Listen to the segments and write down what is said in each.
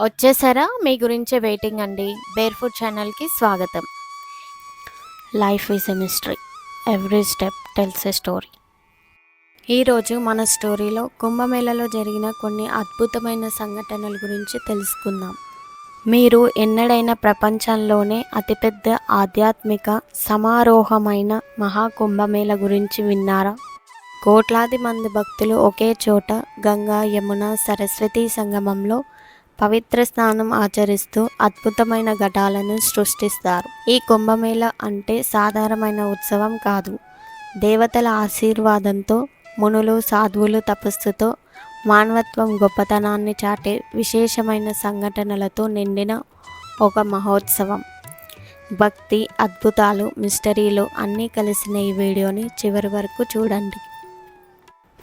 వచ్చేసారా? మీ గురించే వెయిటింగ్ అండి. బేర్ ఫుడ్ ఛానల్కి స్వాగతం. Life is a mystery every step tells a story ఈరోజు మన స్టోరీలో కుంభమేళలో జరిగిన కొన్ని అద్భుతమైన సంఘటనల గురించి తెలుసుకుందాం. మీరు ఎన్నడైనా ప్రపంచంలోనే అతిపెద్ద ఆధ్యాత్మిక సమారోహమైన మహాకుంభమేళ గురించి విన్నారా? కోట్లాది మంది భక్తులు ఒకే చోట గంగా యమున సరస్వతి సంగమంలో పవిత్ర స్నానం ఆచరిస్తూ అద్భుతమైన ఘటాలను సృష్టిస్తారు. ఈ కుంభమేళ అంటే సాధారణమైన ఉత్సవం కాదు. దేవతల ఆశీర్వాదంతో మునులు సాధువులు తపస్సుతో మానవత్వం గొప్పతనాన్ని చాటే విశేషమైన సంఘటనలతో నిండిన ఒక మహోత్సవం. భక్తి అద్భుతాలు మిస్టరీలు అన్నీ కలిసిన ఈ వీడియోని చివరి వరకు చూడండి.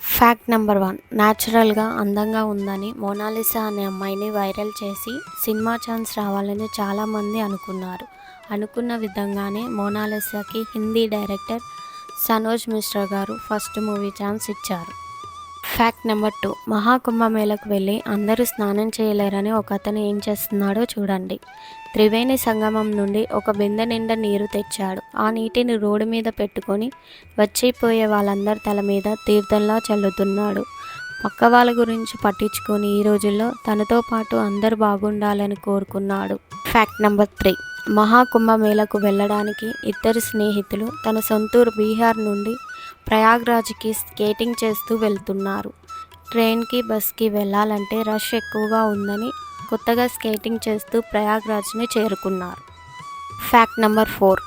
ఫ్యాక్ట్ నెంబర్ వన్ న్యాచురల్గా అందంగా ఉందని మోనాలిసా అనే అమ్మాయిని వైరల్ చేసి సినిమా ఛాన్స్ రావాలని చాలామంది అనుకున్నారు. అనుకున్న విధంగానే మోనాలిసాకి హిందీ డైరెక్టర్ సనోజ్ మిశ్రా గారు ఫస్ట్ మూవీ ఛాన్స్ ఇచ్చారు. ఫ్యాక్ట్ నెంబర్ టూ మహాకుంభమేళకు వెళ్ళి అందరూ స్నానం చేయలేరని ఒక అతను ఏం చేస్తున్నాడో చూడండి. త్రివేణి సంగమం నుండి ఒక బిందె నిండా నీరు తెచ్చాడు. ఆ నీటిని రోడ్డు మీద పెట్టుకొని వచ్చిపోయే వాళ్ళందరి తల మీద తీర్థంలా చల్లుతున్నాడు. పక్క వాళ్ళ గురించి పట్టించుకొని ఈ రోజుల్లో తనతో పాటు అందరు బాగుండాలని కోరుకున్నాడు. ఫ్యాక్ట్ నెంబర్ త్రీ మహాకుంభమేళకు వెళ్ళడానికి ఇద్దరు స్నేహితులు తన సొంతూరు బీహార్ నుండి ప్రయాగ్రాజ్కి స్కేటింగ్ చేస్తూ వెళ్తున్నారు. ట్రైన్కి బస్కి వెళ్ళాలంటే రష్ ఎక్కువగా ఉందని కొత్తగా స్కేటింగ్ చేస్తూ ప్రయాగ్రాజ్ని చేరుకున్నారు. Fact number four.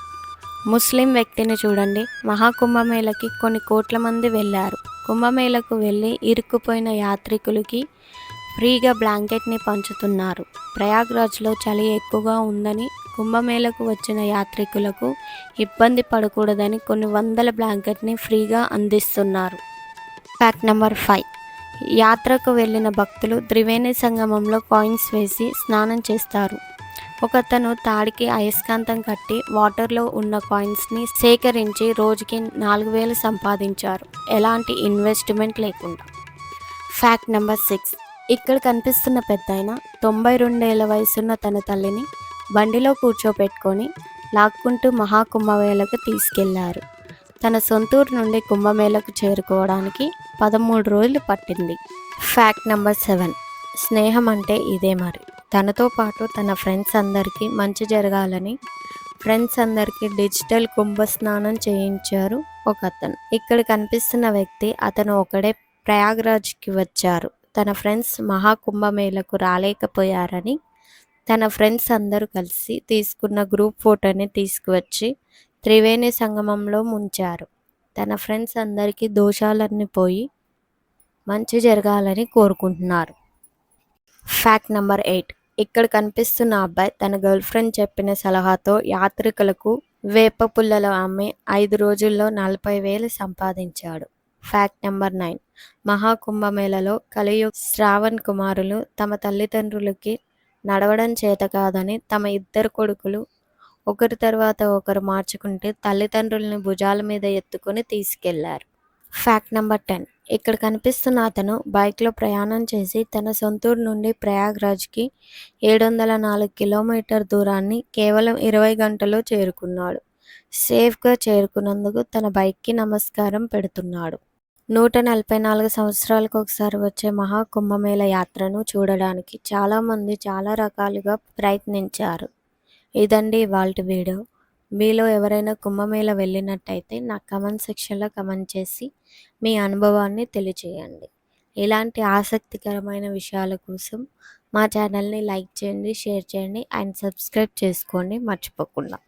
ముస్లిం వ్యక్తిని చూడండి. మహాకుంభమేళకి కొన్ని కోట్ల మంది వెళ్ళారు. కుంభమేళకు వెళ్ళి ఇరుక్కుపోయిన యాత్రికులకి ఫ్రీగా బ్లాంకెట్ని పంచుతున్నారు. ప్రయాగ్రాజ్లో చలి ఎక్కువగా ఉందని కుంభమేళకు వచ్చిన యాత్రికులకు ఇబ్బంది పడకూడదని కొన్ని వందల బ్లాంకెట్ని ఫ్రీగా అందిస్తున్నారు. ఫ్యాక్ట్ నెంబర్ ఫైవ్ యాత్రకు వెళ్ళిన భక్తులు త్రివేణి సంగమంలో కాయిన్స్ వేసి స్నానం చేస్తారు. ఒకతను తాడికి అయస్కాంతం కట్టి వాటర్లో ఉన్న కాయిన్స్ని సేకరించి రోజుకి నాలుగు వేలు సంపాదించారు. ఎలాంటి ఇన్వెస్ట్మెంట్ లేకుండా. ఫ్యాక్ట్ నెంబర్ సిక్స్ ఇక్కడ కనిపిస్తున్న పెద్ద ఆయన తొంభై రెండేళ్ళ వయసున్న తన తల్లిని బండిలో కూర్చోపెట్టుకొని లాక్కుంటూ మహాకుంభమేళకు తీసుకెళ్ళారు. తన సొంతూరు నుండి కుంభమేళకు చేరుకోవడానికి పదమూడు రోజులు పట్టింది. Fact number seven. స్నేహం అంటే ఇదే మరి. తనతో పాటు తన ఫ్రెండ్స్ అందరికీ మంచి జరగాలని ఫ్రెండ్స్ అందరికీ డిజిటల్ కుంభ స్నానం చేయించారు ఒక అతను. ఇక్కడ కనిపిస్తున్న వ్యక్తి అతను ఒకడే ప్రయాగ్రాజ్కి వచ్చారు. తన ఫ్రెండ్స్ మహాకుంభమేళకు రాలేకపోయారని తన ఫ్రెండ్స్ అందరూ కలిసి తీసుకున్న గ్రూప్ ఫోటోని తీసుకువచ్చి త్రివేణి సంగమంలో ముంచారు. తన ఫ్రెండ్స్ అందరికీ దోషాలన్నీ పోయి మంచి జరగాలని కోరుకుంటున్నారు. Fact number eight. ఇక్కడ కనిపిస్తున్న అబ్బాయి తన గర్ల్ ఫ్రెండ్ చెప్పిన సలహాతో యాత్రికులకు వేప పుల్లలు అమ్మి ఐదు రోజుల్లో నలభై వేలు సంపాదించాడు. Fact number nine. మహాకుంభమేళలో కలియుగ శ్రావణ్ కుమారులు తమ తల్లిదండ్రులకి నడవడం చేత కాదని తమ ఇద్దరు కొడుకులు ఒకరి తర్వాత ఒకరు మార్చుకుంటే తల్లిదండ్రుల్ని భుజాల మీద ఎత్తుకొని తీసుకెళ్ళారు. ఫ్యాక్ట్ నెంబర్ టెన్ ఇక్కడ కనిపిస్తున్న అతను బైక్లో ప్రయాణం చేసి తన సొంతూరు నుండి ప్రయాగ్రాజ్కి ఏడు వందల నాలుగు కిలోమీటర్ దూరాన్ని కేవలం ఇరవై గంటలో చేరుకున్నాడు. సేఫ్గా చేరుకున్నందుకు తన బైక్కి నమస్కారం పెడుతున్నాడు. నూట నలభై నాలుగు సంవత్సరాలకు ఒకసారి వచ్చే మహాకుంభమేళ యాత్రను చూడడానికి చాలామంది చాలా రకాలుగా ప్రయత్నించారు. ఇదండి ఇవాళ వీడియో. మీలో ఎవరైనా కుంభమేళ వెళ్ళినట్టయితే నా కమెంట్ సెక్షన్లో కమెంట్ చేసి మీ అనుభవాన్ని తెలియచేయండి. ఇలాంటి ఆసక్తికరమైన విషయాల కోసం మా ఛానల్ని లైక్ చేయండి షేర్ చేయండి అండ్ సబ్స్క్రైబ్ చేసుకోండి. మర్చిపోకుండా.